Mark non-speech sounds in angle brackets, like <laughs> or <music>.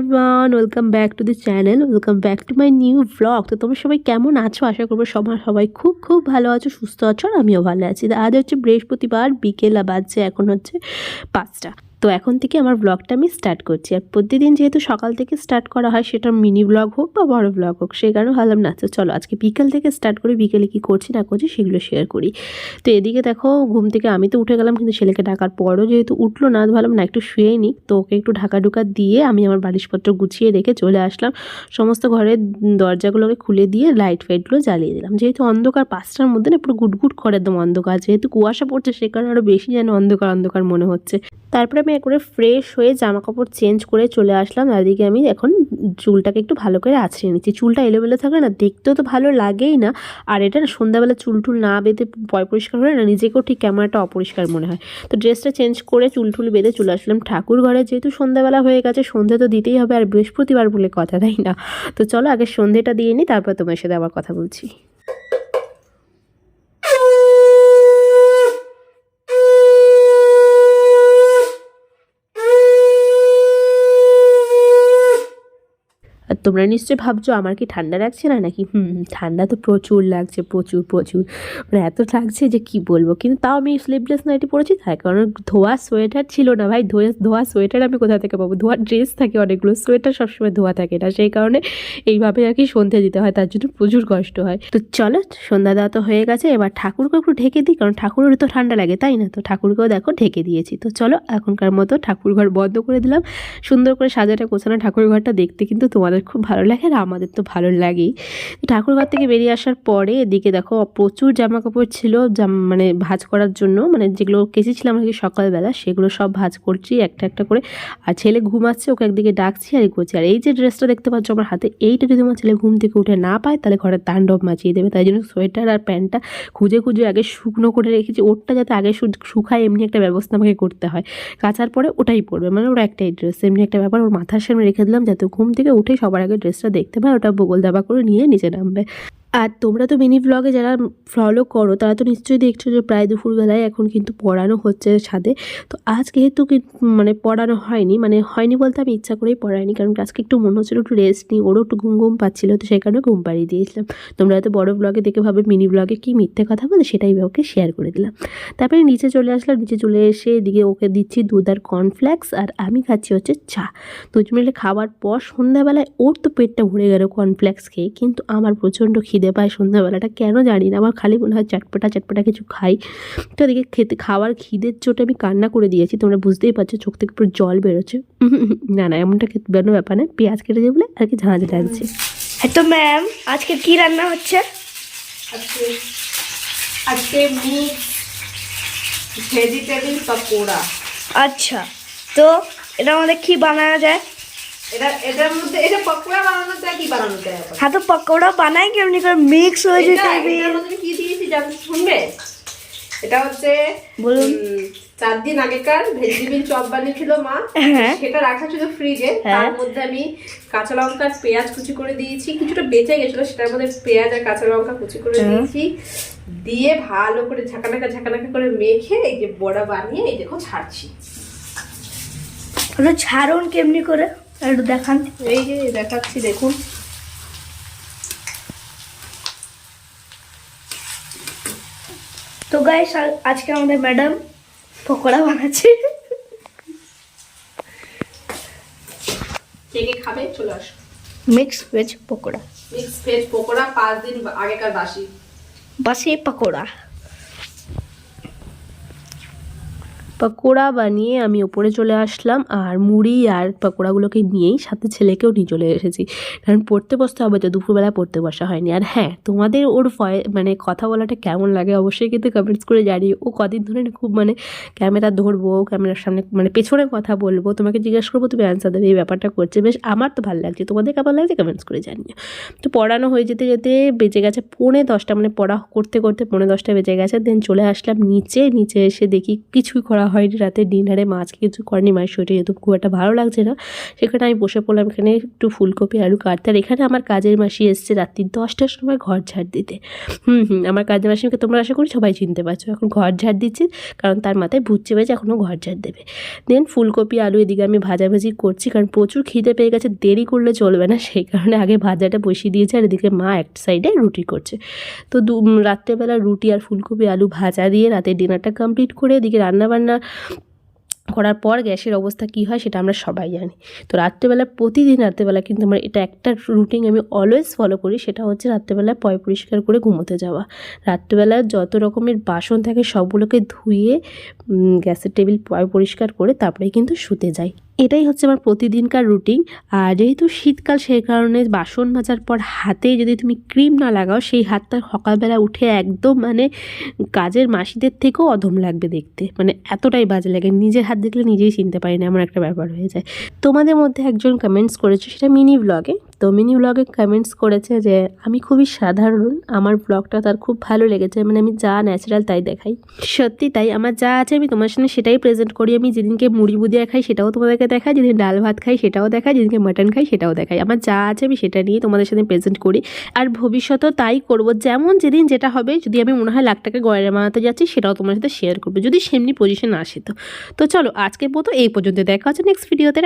Everyone welcome back to the channel welcome back to my new blog তো তোমরা সবাই কেমন আছো? আশা করব সবার সবাই খুব খুব ভালো আছো, সুস্থ আছো, আর আমিও ভালো আছি। আজ হচ্ছে বৃহস্পতিবার, বিকেল বাজছে, এখন হচ্ছে পাঁচটা। তো এখন থেকে আমার ব্লগটা আমি স্টার্ট করছি। আর প্রতিদিন যেহেতু সকাল থেকে স্টার্ট করা হয়, সেটা মিনি ব্লগ হোক বা বড় ব্লগ হোক সেই কারণে ভাবলাম, না চলো আজকে বিকেল থেকে স্টার্ট করি, বিকেলে কী করছি, না করছি, সেগুলো শেয়ার করি। তো এদিকে দেখো, ঘুম থেকে আমি তো উঠে গেলাম, কিন্তু ছেলেকে ডাকার পরও যেহেতু উঠল না ভাবলাম, না, একটু শুয়েই নিক। তো ওকে একটু ঢাকা ঢুকা দিয়ে আমি আমার বালিশপত্র গুছিয়ে রেখে চলে আসলাম। সমস্ত ঘরের দরজাগুলোকে খুলে দিয়ে লাইট ফাইটগুলো জ্বালিয়ে দিলাম। যেহেতু অন্ধকার, পাঁচটার মধ্যে না পুরো গুটগুট করে একদম অন্ধকার। যেহেতু কুয়াশা পড়ছে, সে কারণে আরও বেশি যেন অন্ধকার অন্ধকার মনে হচ্ছে। তারপরে আমি একবারে ফ্রেশ হয়ে জামা কাপড় চেঞ্জ করে চলে আসলাম। তাদিকে আমি এখন চুলটাকে একটু ভালো করে আছড়ে নিচ্ছি। চুলটা এলোমেলো থাকে না দেখতেও তো ভালো লাগেই না। আর এটা না সন্ধ্যাবেলা চুল টুল না বেঁধে পয় পরিষ্কার হলে না নিজেকেও ঠিক একটা অপরিষ্কার মনে হয়। তো ড্রেসটা চেঞ্জ করে চুল টুল বেঁধে চলে আসলাম ঠাকুর ঘরে। যেহেতু সন্ধ্যাবেলা হয়ে গেছে, সন্ধে তো দিতেই হবে, আর বৃহস্পতিবার বলে কথা তাই না? তো চলো আগে সন্ধেটা দিয়ে নিই, তারপর তোমার সাথে আবার কথা বলছি। তোমরা নিশ্চয়ই ভাবছ আমার কি ঠান্ডা লাগছে না নাকি? হুম ঠান্ডা তো প্রচুর লাগছে, প্রচুর প্রচুর। মানে এত লাগছে যে কি বলব? কিন্তু তাও আমি স্লিভলেস নাইটি পরেছি তাই কারণ ধোয়া সোয়েটার ছিল না ভাই। ধোয়া ধোয়া সোয়েটার আমি কোথা থেকে পাবো? ধোয়া ড্রেস থাকে অনেকগুলো সোয়েটার সবসময় ধোয়া থাকে না। সেই কারণে এইভাবে আর কি সন্ধে দিতে হয়, তার জন্য প্রচুর কষ্ট হয়। তো চলো, সন্ধ্যা দেওয়া তো হয়ে গেছে, এবার ঠাকুরকে একটু ঢেকে দিই, কারণ ঠাকুরেরও তো ঠান্ডা লাগে, তাই না? তো ঠাকুরকেও দেখো ঢেকে দিয়েছি। তো চলো, এখনকার মতো ঠাকুর ঘর বন্ধ করে দিলাম। সুন্দর করে সাজাটা গোছানো ঠাকুর ঘরটা দেখতে কিন্তু তোমাদের খুব ভালো লাগে আর আমাদের তো ভালো লাগেই। ঠাকুর ঘর থেকে বেরিয়ে আসার পরে এদিকে দেখো প্রচুর জামা কাপড় ছিল জাম মানে ভাজ করার জন্য। মানে যেগুলো কেচেছিলাম আর কি সকালবেলা, সেগুলো সব ভাজ করছি একটা একটা করে। আর ছেলে ঘুমাচ্ছে ওকে একদিকে ডাকছি আর করছি। আর এই যে ড্রেসটা দেখতে পাচ্ছ আমার হাতে, এইটা যদি আমার ছেলে ঘুম থেকে উঠে না পায়, তাহলে ঘরের তাণ্ডব মাচিয়ে দেবে। তাই জন্য সোয়েটার আর প্যান্টটা খুঁজে খুঁজে আগে শুকনো করে রেখেছি। ওরটা যাতে আগে শুকায়, এমনি একটা ব্যবস্থা আমাকে করতে হয়। কাচার পরে ওটাই পরবে। মানে ওরা একটাই ড্রেস, এমনি একটা ব্যাপার। ওর মাথার সামনে রেখে দিলাম যাতে ঘুম থেকে উঠে সবার আগে ড্রেসটা দেখতে পায় ওটা বগল দাবা করে নিয়ে নিচে নামবে। আর তোমরা তো মিনি ব্লগে যারা ফলো করো, তারা তো নিশ্চয়ই দেখছ যে প্রায় দুপুরবেলায় এখন কিন্তু পড়ানো হচ্ছে ছাদে তো আজ যেহেতু মানে পড়ানো হয়নি মানে হয়নি বলতে আমি ইচ্ছা করেই পড়াইনি, কারণ আজকে একটু মনে হচ্ছিল একটু রেস্ট নিই, ওরও একটু ঘুম ঘুম পাচ্ছিল, তো সেই কারণে ঘুম পাড়িয়ে দিয়েছিলাম। তোমরা হয়তো বড় ব্লগে দেখে ভাবে মিনি ব্লগে কি মিথ্যে কথা বলে, সেটাই ওকে শেয়ার করে দিলাম। তারপরে নিচে চলে আসলাম, নিচে চলে এসে এদিকে ওকে দিচ্ছি দুধ আর কর্নফ্লেক্স আর আমি খাচ্ছি হচ্ছে চা। দুজন মিলে খাওয়ার পর সন্ধ্যাবেলায় ওর তো পেটটা ভরে গেল কর্নফ্লেক্স খেয়ে, কিন্তু আমার প্রচণ্ড খিদে পায় সন্ধ্যাবেলাটা কেন জানি না। আমার খালি মনে হয় চটপটা চটপটা কিছু খাই। তো এদিকে খেতে খাওয়ার খিদের চোটে আমি কান্না করে দিয়েছি তোমরা বুঝতেই পারছ চোখ থেকে পুরো জল বেরোচ্ছে। <laughs> না না এমনটা খেতে বেরোনো ব্যাপার না পেঁয়াজ কেটে দিয়ে বলে আর কি ঝাঁঝ লাগছে হ্যাঁ তো ম্যাম আজকে কি রান্না হচ্ছে? আজকে আজকে মিক্স ভেজিটেবল পকোড়া। আচ্ছা তো এটা আমাদের কি বানানো যায়? এটা এটার মধ্যে এটা পকোড়া বানানো যায় কি বানানো যায় হ্যাঁ তো পকোড়া বানাই কেমনি করে? মিক্স হয়ে যেতে এটার মধ্যে কি দিয়েছি জানতে শুনবে? এটা হচ্ছে বলুন। চার দিন আগেকার ভেজিটেবিল চপ বানিয়েছিল মা। হ্যাঁ। সেটা রাখা ছিল ফ্রিজে হ্যাঁ। তার মধ্যে আমি কাঁচা লঙ্কা পেঁয়াজ কুচি করে দিয়েছি। কিছুটা বেঁচে গেছিল সেটার মধ্যে পেঁয়াজ আর কাঁচা লঙ্কা কুচি করে হ্যাঁ। দিয়েছি। দিয়ে ভালো করে ঝাঁকানাকা ঝাঁকানাকা করে মেখে এই যে বড়া বানিয়ে এই দেখো ছাড়ছি। ওটা ছাড়ুন কেমনি করে? একটু দেখান। এই যে দেখাচ্ছি দেখুন। তো গাইস আজকে আমাদের ম্যাডাম পকোড়া বানাচ্ছে। কে কে খাবে? চলে আসো। Mix veg pakora. Mix veg pakora পাঁচ দিন আগেকার বাসি। বাসি পকোড়া। পকোড়া বানিয়ে আমি ওপরে চলে আসলাম আর মুড়ি আর পকোড়াগুলোকে নিয়েই সাথে ছেলেকেও নিয়ে চলে এসেছি। কারণ পড়তে বসতে হবে তো দুপুরবেলা পড়তে বসা হয়নি। আর হ্যাঁ তোমাদের ওর ভয় মানে কথা বলাটা কেমন লাগে অবশ্যই কিন্তু কমেন্টস করে জানিও। ও কদিন ধরে খুব মানে ক্যামেরা ধরবো ক্যামেরার সামনে মানে পেছনে কথা বলব। তোমাকে জিজ্ঞেস করব, তুমি অ্যান্সার দেবে, এই ব্যাপারটা করছে। বেশ, আমার তো ভালো লাগছে। তোমাদের কেমন লাগছে কমেন্টস করে জানিও। তো পড়ানো হয়ে যেতে যেতে বেজে গেছে পৌনে দশটা মানে পড়া করতে করতে পৌনে দশটা বেজে গেছে। দেন চলে আসলাম নিচে নিচে এসে দেখি কিছুই করা হয়নি, রাতে ডিনারে মাছ কিছু করেনি, মায়ের শরীরে যেহেতু খুব একটা ভালো লাগছে না, সেখানে আমি বসে পড়লাম, এখানে একটু ফুলকপি, আলু কাটতে, আর এখানে আমার কাজের মাসি এসছে রাত্রি দশটার সময় ঘর ঝাড় দিতে। হুম হুম, আমার কাজের মাসিকে তোমরা আশা করি সবাই চিনতে পারছ, এখন ঘর ঝাড় দিচ্ছে, কারণ তার মাথায় ভূত চেপেছে, এখনও ঘর ঝাড় দেবে। দেন ফুলকপি, আলু এদিকে আমি ভাজাভাজি করছি, কারণ প্রচুর খিদে পেয়ে গেছে, দেরি করলে চলবে না, সেই কারণে আগে ভাজাটা বসিয়ে দিয়েছে, আর এদিকে মা এক সাইডে রুটি করছে। তো দু রাত্রেবেলা রুটি আর ফুলকপি, আলু ভাজা দিয়ে রাতে ডিনারটা কমপ্লিট করে এদিকে রান্নাবান্না করার পর গ্যাসের অবস্থা কি হয় সেটা আমরা সবাই জানি। তো রাত্রেবেলা প্রতিদিন রাত্রেবেলা কিন্তু আমার এটা একটা রুটিন আমি অলওয়েজ ফলো করি, সেটা হচ্ছে রাত্রেবেলা পয় পরিষ্কার করে ঘুমোতে যাওয়া। রাত্রেবেলা যত রকমের বাসন থাকে সবগুলোকে ধুয়ে গ্যাসের টেবিল পয় পরিষ্কার করে তারপরে কিন্তু শুতে যাই। এটাই হচ্ছে আমার প্রতিদিনকার রুটিন আর যেহেতু শীতকাল, সেই কারণে বাসন মাজার পর হাতে যদি তুমি ক্রিম না লাগাও, সেই হাতটা সকালবেলা উঠে একদম মানে কাজের মাসিদের থেকেও অধম লাগবে দেখতে। মানে এতটাই বাজে লাগে। নিজের হাত দেখলে নিজেই চিনতে পারি না, এমন একটা ব্যাপার হয়ে যায়। তোমাদের মধ্যে একজন কমেন্টস করেছে, সেটা মিনি ব্লগে তো ব্লগে কমেন্টস করেছে যে, আমি খুবই সাধারণ, আমার ব্লগটা তার খুব ভালো লেগেছে মানে আমি যা ন্যাচারাল তাই দেখাই। সত্যি তাই, আমার যা আছে আমি তোমার সামনে সেটাই প্রেজেন্ট করি। আমি যেদিনকে মুড়ি বুদিয়া খাই সেটাও তোমাদেরকে দেখাই, যেদিন ডাল ভাত খাই সেটাও দেখাই, যেদিনকে মাটন খাই সেটাও দেখাই। আমার যা আছে আমি সেটা নিয়ে তোমাদের সাথে প্রেজেন্ট করি। আর ভবিষ্যতেও তাই করব, যেমন যেদিন যেটা হবে, যদি আমি মনে হয় লাখ টাকা গয়না বানাতে যাচ্ছি সেটাও তোমার সাথে শেয়ার করব, যদি সেমনি পজিশন আসে তো। তো চলো, আজকের মতো এই পর্যন্ত দেখা হচ্ছে নেক্সট ভিডিওতে